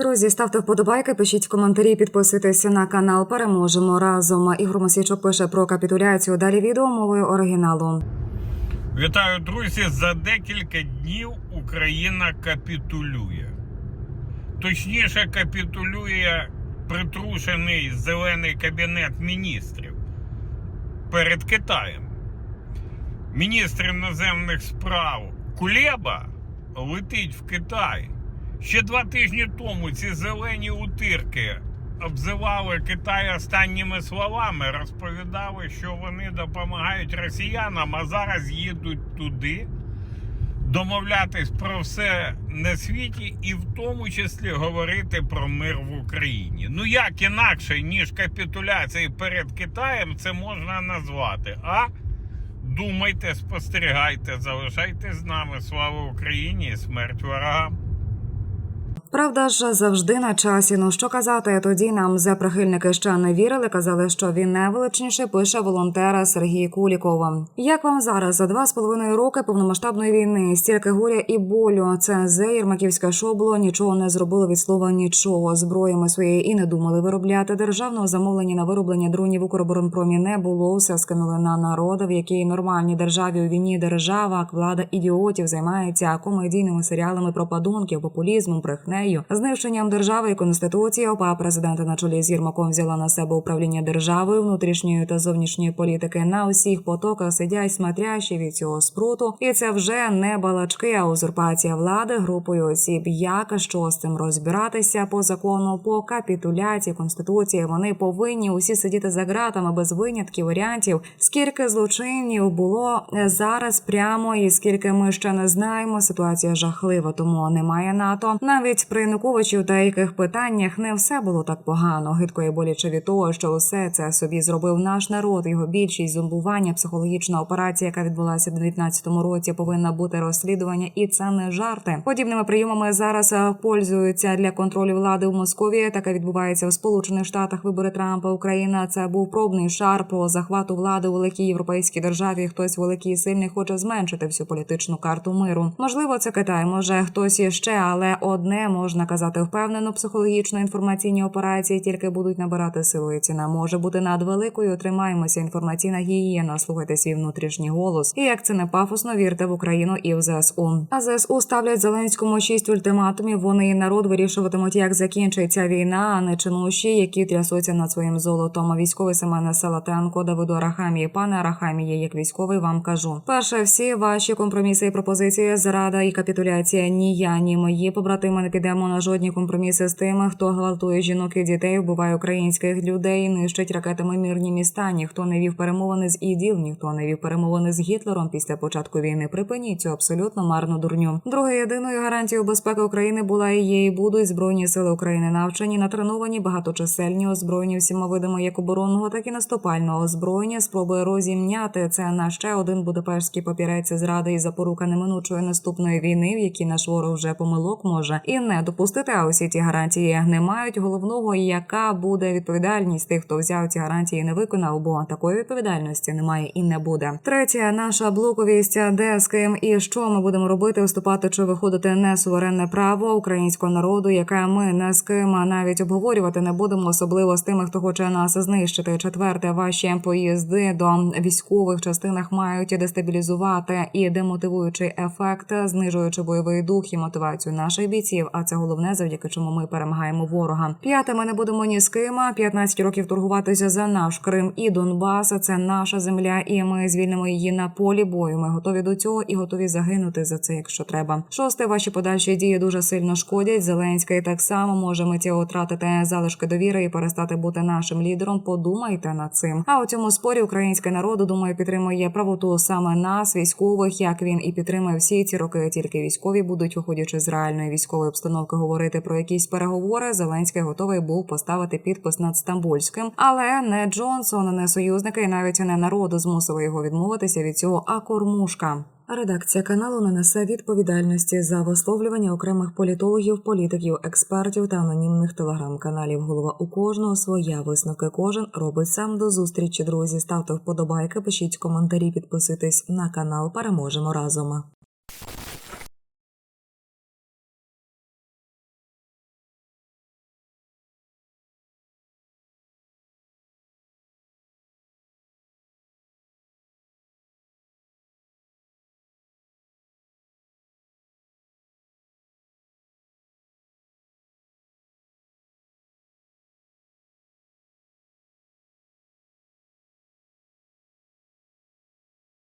Друзі, ставте вподобайки, пишіть коментарі, підписуйтесь на канал. Переможемо разом. Ігор Мосійчук пише про капітуляцію. Далі відео мовою оригіналу. Вітаю, друзі! За декілька днів Україна капітулює. Точніше, капітулює притрушений зелений кабінет міністрів перед Китаєм. Міністр іноземних справ Кулеба летить в Китай. Ще два тижні тому ці зелені утирки обзивали Китай останніми словами, розповідали, що вони допомагають росіянам, а зараз їдуть туди домовлятись про все на світі і в тому числі говорити про мир в Україні. Ну як інакше, ніж капітуляції перед Китаєм, це можна назвати. А думайте, спостерігайте, залишайтесь з нами. Слава Україні смерть ворогам! Правда ж завжди на часі. Ну що казати, тоді нам за прихильники ще не вірили. Казали, що він найвеличніше пише волонтера Сергій Кулікова. Як вам зараз за два з половиною роки повномасштабної війни стільки горя і болю? Це зе Єрмаківське шобло нічого не зробило від слова нічого. Зброї ми своєї і не думали виробляти. Державного замовлення на вироблення дронів Укроборонпромі не було. Все скинули на народ, в якій нормальній державі у війні держава, влада ідіотів займається комедійними серіалами про падонків, популізмом, брехнею, знищенням держави і конституції. ОПА президента на чолі з Єрмаком взяла на себе управління державою, внутрішньої та зовнішньої політики. На усіх потоках сидять смотрящі від цього спруту, і це вже не балачки, а узурпація влади групою осіб. Як що з цим розбиратися по закону, по капітуляції конституції. Вони повинні усі сидіти за ґратами без винятків варіантів. Скільки злочинів було е, зараз прямо, і скільки ми ще не знаємо. Ситуація жахлива, тому немає НАТО. Навіть при Януковичу та яких питаннях не все було так погано. Гидко і боляче від того, що усе це собі зробив наш народ. Його більшість зомбування, психологічна операція, яка відбулася в 19-му році, повинна бути розслідування, і це не жарти. Подібними прийомами зараз е, пользуються для контролю влади в Москві. Таке відбувається в Сполучених Штатах. Вибори Трампа Україна. Це був пробний шар по захвату влади у великій європейській державі. Хтось великий і сильний хоче зменшити всю політичну карту миру. Можливо, це Китай, може хтось іще, але одне можна казати впевнено. Психологічно-інформаційні операції тільки будуть набирати силу. І ціна може бути надвеликою. Тримаємося. Інформаційна гігієна. Слухайте свій внутрішній голос. І як це не пафосно, вірте в Україну і в ЗСУ. А ЗСУ ставлять Зеленському шість ультиматумів. Вони і народ вирішуватимуть, як закінчиться війна, а не чинуші, які трясуться над своїм золотом. А Військовий Семене Салатенко, Давиду Арахамії. Пане Арахаміє, як військовий вам кажу. Перше, всі ваші компроміси і пропозиції, зрада і капітуляція. Ні я, ні мої побратими не підемо на жодні компроміси з тими, хто гвалтує жінок і дітей, вбиває українських людей, нищить ракетами мирні міста. Ніхто не вів перемовини з іділ, ніхто не вів перемовини з Гітлером після початку війни. Припиніть цю абсолютно марну дурню. Друге єдиною гарантією безпеки України була і є, і будуть збройні сили України навчені, натреновані, багаточисельні, озброєні всіма видами як оборонного, так і наступального озброєння. Спробує розімняти це на ще один будапештський папірець зради і запорука неминучої наступної війни, в якій наш ворог вже помилок може і не допустити. А усі ці гарантії не мають головного, яка буде відповідальність тих, хто взяв ці гарантії, не виконав, бо такої відповідальності немає і не буде. Третє, наша блоковість, де з ким і що ми будемо робити, вступати чи виходити не суверенне право українського народу, яке ми не з ким навіть обговорювати не будемо, особливо з тими, хто хоче нас знищити. Четверте, ваші поїзди до військових частинах мають дестабілізувати і демотивуючий ефект, знижуючи бойовий дух і мотивацію наших бійців. А це головне, завдяки чому ми перемагаємо ворога. П'яте, ми не будемо ні з ким. 15 років торгуватися за наш Крим і Донбас. Це наша земля, і ми звільнимо її на полі бою. Ми готові до цього і готові загинути за це, якщо треба. Шосте, ваші подальші дії дуже сильно шкодять. Зеленський так само може миттєво втратити залишки довіри і перестати бути нашим лідером. Подумайте над цим. А у цьому спорі український народ думаю, підтримує правоту саме нас, військових, як він і підтримує всі ці роки. Тільки військові будуть, виходячи з реальної військової обстановки, говорити про якісь переговори. Зеленський готовий був поставити підпис над Стамбульським, але не Джонсон, не союзники, і навіть не народу змусили його відмовитися від цього. А кормушка. Редакція каналу не несе відповідальності за висловлювання окремих політологів, політиків, експертів та анонімних телеграм-каналів. Голова у кожного своя висновки. Кожен робить сам до зустрічі. Друзі, ставте вподобайки, пишіть коментарі, підписуйтесь на канал. Переможемо разом.